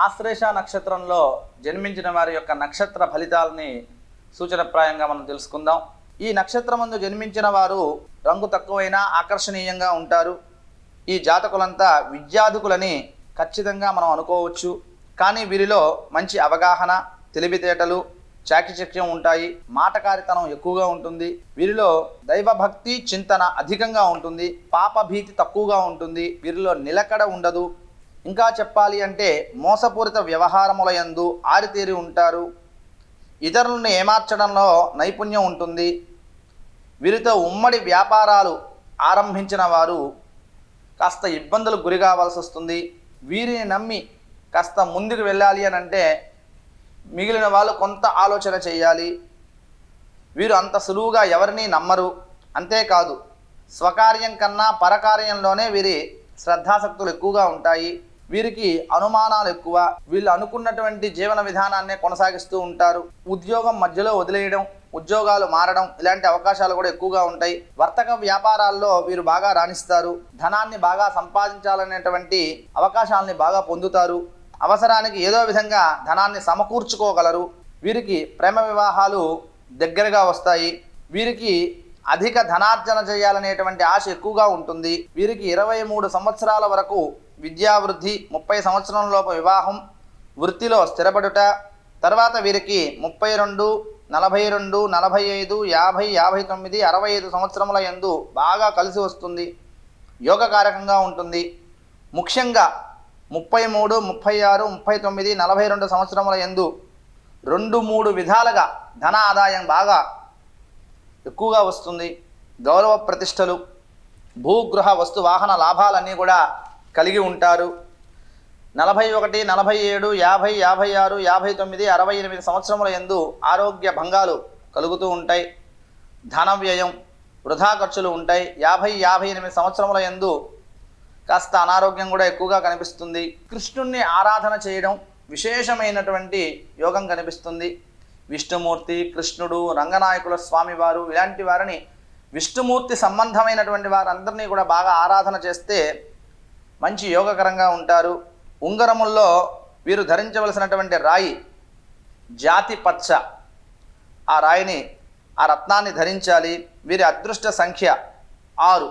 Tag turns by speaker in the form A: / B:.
A: ఆశ్లేష నక్షత్రంలో జన్మించిన వారి యొక్క నక్షత్ర ఫలితాలని సూచనప్రాయంగా మనం తెలుసుకుందాం. ఈ నక్షత్రం ముందు జన్మించిన వారు రంగు తక్కువైనా ఆకర్షణీయంగా ఉంటారు. ఈ జాతకులంతా విద్యాధికులని ఖచ్చితంగా మనం అనుకోవచ్చు. కానీ వీరిలో మంచి అవగాహన తెలివితేటలు చాకిచక్యం ఉంటాయి. మాటకారితనం ఎక్కువగా ఉంటుంది. వీరిలో దైవభక్తి చింతన అధికంగా ఉంటుంది. పాపభీతి తక్కువగా ఉంటుంది. వీరిలో నిలకడ ఉండదు. ఇంకా చెప్పాలి అంటే మోసపూరిత వ్యవహారముల యందు ఆరితేరి ఉంటారు. ఇతరులను ఏమార్చడంలో నైపుణ్యం ఉంటుంది. వీరితో ఉమ్మడి వ్యాపారాలు ఆరంభించిన వారు కాస్త ఇబ్బందులకు గురి కావాల్సి వస్తుంది. వీరిని నమ్మి కాస్త ముందుకు వెళ్ళాలి అని అంటే మిగిలిన వాళ్ళు కొంత ఆలోచన చేయాలి. వీరు అంత సులువుగా ఎవరిని నమ్మరు. అంతేకాదు స్వకార్యం కన్నా పరకార్యంలోనే వీరి శ్రద్ధాసక్తులు ఎక్కువగా ఉంటాయి. వీరికి అనుమానాలు ఎక్కువ. వీళ్ళు అనుకున్నటువంటి జీవన విధానాన్నే కొనసాగిస్తూ ఉంటారు. ఉద్యోగం మధ్యలో వదిలేయడం ఉద్యోగాలు మారడం ఇలాంటి అవకాశాలు కూడా ఎక్కువగా ఉంటాయి. వర్తక వ్యాపారాల్లో వీరు బాగా రాణిస్తారు. ధనాన్ని బాగా సంపాదించాలనేటువంటి అవకాశాలని బాగా పొందుతారు. అవసరానికి ఏదో విధంగా ధనాన్ని సమకూర్చుకోగలరు. వీరికి ప్రేమ వివాహాలు దగ్గరగా వస్తాయి. వీరికి అధిక ధనార్జన చేయాలనేటువంటి ఆశ ఎక్కువగా ఉంటుంది. వీరికి ఇరవై మూడు సంవత్సరాల వరకు విద్యావృద్ధి ముప్పై సంవత్సరంలోపు వివాహం వృత్తిలో స్థిరపడుట తర్వాత వీరికి ముప్పై రెండు నలభై రెండు నలభై ఐదు యాభై యాభై తొమ్మిది అరవై ఐదు సంవత్సరముల యందు బాగా కలిసి వస్తుంది. యోగకారకంగా ఉంటుంది. ముఖ్యంగా ముప్పై మూడు ముప్పై ఆరు ముప్పై తొమ్మిది నలభై రెండు సంవత్సరముల యందు రెండు మూడు విధాలుగా ధన ఆదాయం బాగా ఎక్కువగా వస్తుంది. గౌరవ ప్రతిష్టలు భూగృహ వస్తు వాహన లాభాలన్నీ కూడా కలిగి ఉంటారు. నలభై ఒకటి నలభై ఏడు యాభై యాభై ఆరు యాభై తొమ్మిది అరవై ఎనిమిది సంవత్సరముల యందు ఆరోగ్య భంగాలు కలుగుతూ ఉంటాయి. ధన వ్యయం వృధా ఖర్చులు ఉంటాయి. యాభై యాభై ఎనిమిది సంవత్సరముల యందు కాస్త అనారోగ్యం కూడా ఎక్కువగా కనిపిస్తుంది. కృష్ణుణ్ణి ఆరాధన చేయడం విశేషమైనటువంటి యోగం కనిపిస్తుంది. విష్ణుమూర్తి కృష్ణుడు రంగనాయకుల స్వామివారు ఇలాంటి వారిని విష్ణుమూర్తి సంబంధమైనటువంటి వారందరినీ కూడా బాగా ఆరాధన చేస్తే మంచి యోగకరంగా ఉంటారు. ఉంగరముల్లో వీరు ధరించవలసినటువంటి రాయి జాతి పచ్చ. ఆ రాయిని ఆ రత్నాన్ని ధరించాలి. వీరి అదృష్ట సంఖ్య ఆరు.